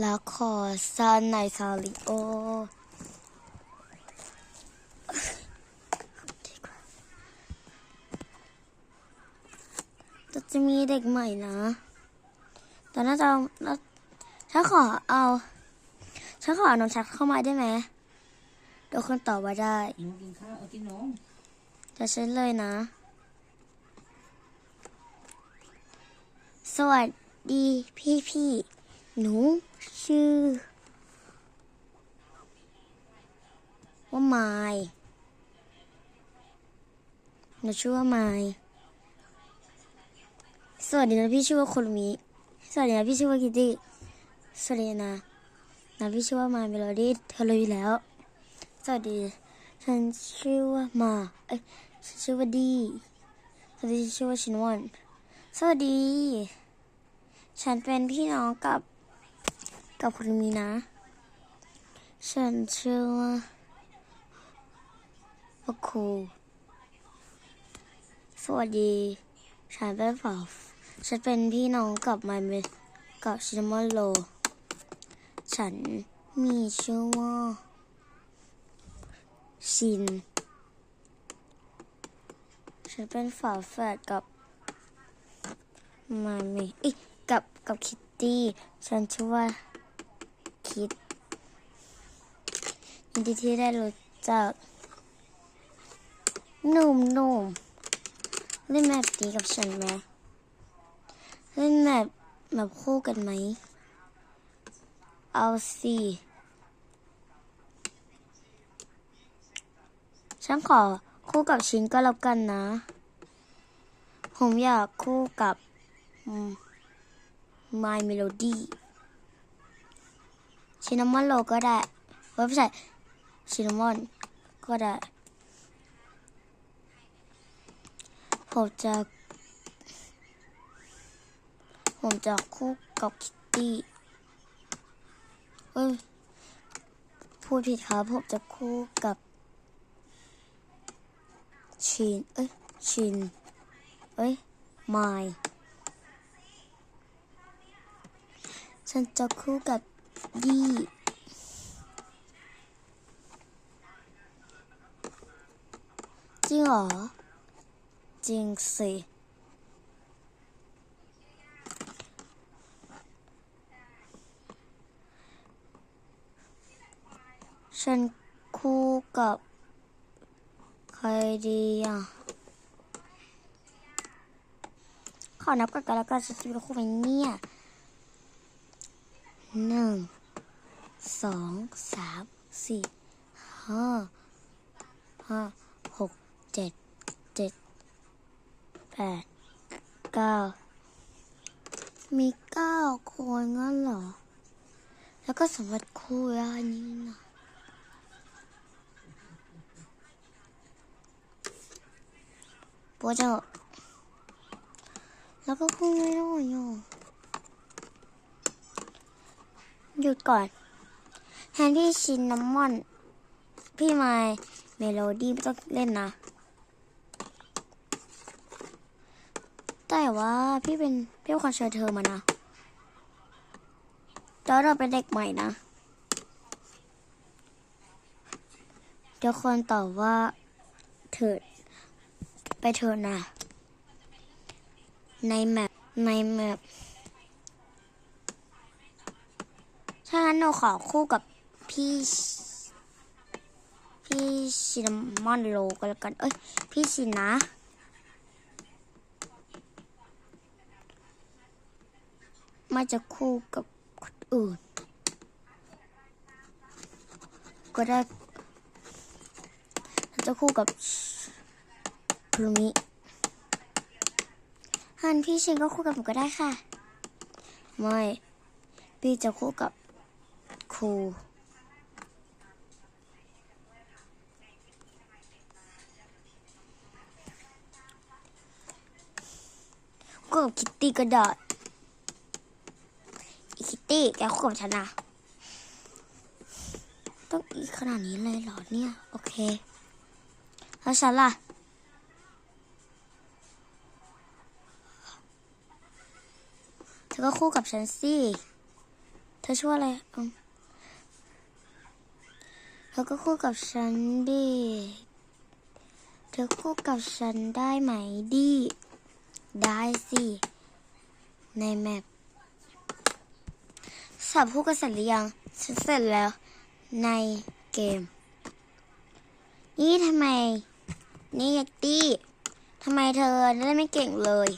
แล้วขอซันในซาริโอจะมีเด็กใหม่นะ แต่น่าจะเอาน่าขอเอาฉันขอเอาน้องชักเข้ามาได้ไหมเดี๋ยวคนตอบว่าได้หนูกินข้าวเอากินนมจะเช่นเลยนะ สวัสดีพี่พี่ หนูชื่อ ว่าไมหนูชื่อว่าไมสวัสดีนะพี่ชื่อว่าคุรุมิสวัสดีนะพี่ชื่อว่ากิตตี้สวัสดีนะนะพี่ชื่อว่าไมาเมโลดี้เธอรู้อยู่แล้ว สวัสดี ฉันชื่อว่ามาเอ้ยฉันชื่อว่าดีสวัสดีฉันชื่อว่าชินวอนสวัสดี ฉันเป็นพี่น้องกับ กับคุณมีนะ ฉันชื่อว่าว่าครูสวัสดี ฉันเป็นฝาฉันเป็นพี่น้องกับไมเมกับชินมอนโล ฉันมีชื่อว่า ชิน ฉันเป็นฝาแฝดกับไมามีเอ้ยกับกับคิตตี้ ฉันชื่อว่า คิดยินดีที่ได้รู้จักหนุ่มหนุ่มเล่นแบบนี้กับฉันไหมเล่นแบบแบบคู่กันไหม เอาสิฉันขอคู่กับชินก็แล้วกันนะ ผมอยากคู่กับอืม My Melody ชินนามอนโลก็ได้เฮ้ยไม่ใช่ชินนามอนก็ได้ ผมจะ ผมจะคู่กับคิตตี้เอ้ยพูดผิดครับผมจะคู่กับ ชิน เอ้ย ชิน เอ้ยไมายฉันจะคู่กับ ยี่จริงเหรอ จริงสิฉันคู่กับ ใครดีอะ ขอนับกันกันแล้วกันจะเป็นคู่ไปเนี่ย หนึ่งสองสามสี่ห้าห้าหกเจ็ดเจ็ดแปดเก้ามีเก้าคนงั้นเหรอ แล้วก็สมมติคู่ย่านนี้นะปรเจกแล้วก็พูดไม่ได้อยู่ หยุดก่อน แทนที่ชินน้ำมอน พี่ไมล์เมโลดี้ไม่ต้องเล่นนะ แต่ว่าพี่เป็นพี่เป็นคนเชิญเธอมานะแล้วเราเป็นเด็กใหม่นะ เดี๋ยวคนตอบว่าเถิดไปเถอะนะ ในแมปในแมป ถ้างั้นหนูขอคู่กับพี่ พี่ชินามอนโลก็แล้วกัน เอ้ย พี่ชินนะม่จะคู่กับคนอื่น ก็ได้จะคู่กับพรุ่งนี้ฮันพี่ชินก็คู่กับผมก็ได้ค่ะ ไม่ พี่จะคู่กับ คู่กับคิตตี้ก็ได้อีคิตตี้แกคู่กับฉันนะ ต้องอีขนาดนี้เลยเหรอเนี่ย โอเค แล้วฉันล่ะ เธอก็คู่กับฉันสิ เธอช่ว่าอะไรอืม เธอก็คู่กับฉันดิ เธอคู่กับฉันได้ไหมดิ ได้สิ ในแมปสอบพูดกันเสร็จหรือยัง ฉันเสร็จแล้ว ในเกม นี่ทำไม นี่ยักตี้ทำไมเธอเล่นไม่เก่งเลย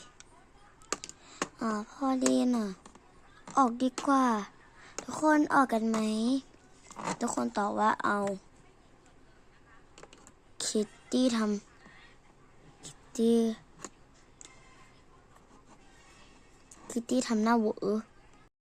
อ๋อพอดีน่ะ ออกดีกว่า ทุกคนออกกันไหม ทุกคนตอบว่าเอาคิตตี้ทำคิตตี้คิตตี้ทำหน้าเวอ